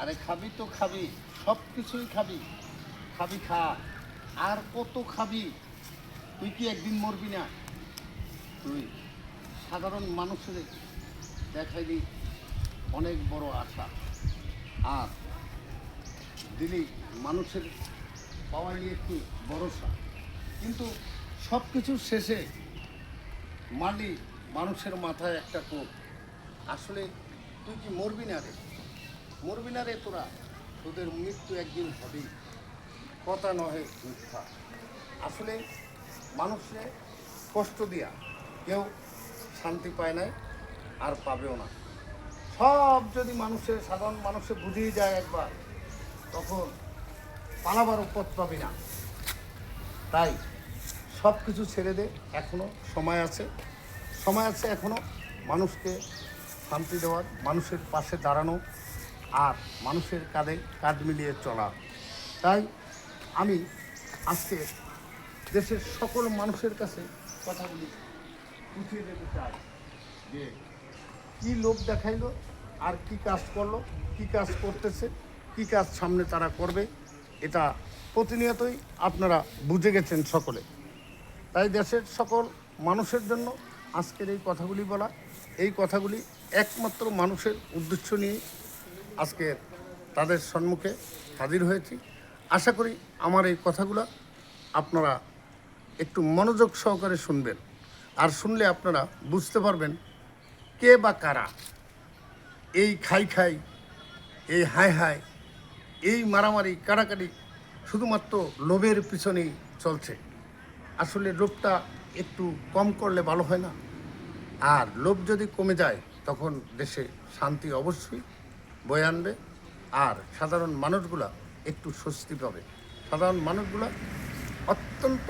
আরে খাবি তো খাবি, সব কিছুই খাবি। খাবি খা, আর কত খাবি? তুই কি একদিন মরবি না? তুই সাধারণ মানুষের দেখাইলি অনেক বড় আশা। আর দিলি মানুষের পাওয়াই একটু ভরসা। কিন্তু সব কিছুর শেষে মালি মানুষের মাথায় একটা কোপ আসলে তুই কি মরবি না রে? মরবি না রে তোরা। তোদের মৃত্যু একদিন হবেই। কথা নহে মিথ্যা। আসলে মানুষে কষ্ট দিয়া কেউ শান্তি পায় নাই, আর পাবেও না। সব যদি মানুষের সাধারণ মানুষে বুঝিয়ে যায় একবার, তখন পালাবার পথ পাবি না। তাই সব কিছু ছেড়ে দে, এখনও সময় আছে। সময় আছে এখনও মানুষকে শান্তি দেওয়ার, মানুষের পাশে দাঁড়ানো। আর মানুষের কাঁধে কাঁধ মিলিয়ে চলা। তাই আমি আজকে দেশের সকল মানুষের কাছে কথাগুলি পুছিয়ে দিতে চাই যে কী লোক দেখাইলো আর কি কাজ করল, কি কাজ করতেছে, কি কাজ সামনে তারা করবে, এটা প্রতিনিয়তই আপনারা বুঝে গেছেন সকলে। তাই দেশের সকল মানুষের জন্য আজকের এই কথাগুলি বলা, এই কথাগুলি একমাত্র মানুষের উদ্দেশ্য নিয়ে আজকে তাদের সম্মুখে হাজির হয়েছি। আশা করি আমার এই কথাগুলো আপনারা একটু মনোযোগ সহকারে শুনবেন। আর শুনলে আপনারা বুঝতে পারবেন কে বা কারা। এই খাই খাই, এই হাই হাই এই মারামারি, কাড়াকাড়ি শুধুমাত্র লোভের পিছনেই চলছে। আসলে লোভটা একটু কম করলে ভালো হয় না। আর লোভ যদি কমে যায়, তখন দেশে শান্তি অবশ্যই বয়ে আনবে। আর সাধারণ মানুষগুলা একটু স্বস্তি পাবে। সাধারণ মানুষগুলা অত্যন্ত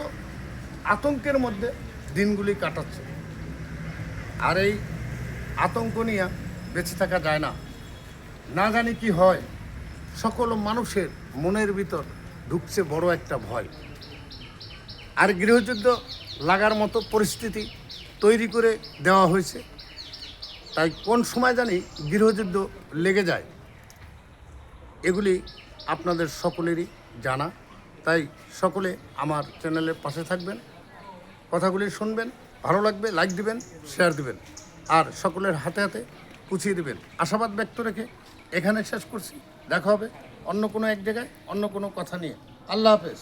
আতঙ্কের মধ্যে দিনগুলি কাটাচ্ছে। আর এই আতঙ্ক নিয়ে বেঁচে থাকা যায় না। না জানি কি হয়, সকল মানুষের মনের ভিতর ঢুকছে বড় একটা ভয়। আর গৃহযুদ্ধ লাগার মতো পরিস্থিতি তৈরি করে দেওয়া হয়েছে। তাই কোন সময় জানি গৃহযুদ্ধ লেগে যায়? এগুলি আপনাদের সকলেরই জানা। তাই সকলে আমার চ্যানেলের পাশে থাকবেন, কথাগুলি শুনবেন, ভালো লাগবে লাইক দিবেন শেয়ার দিবেন, আর সকলের হাতে হাতে পুছিয়ে দিবেন। আশাবাদ ব্যক্ত রেখে এখানে শেষ করছি। দেখা হবে অন্য কোনো এক জায়গায়, অন্য কোনো কথা নিয়ে। আল্লাহ হাফেজ।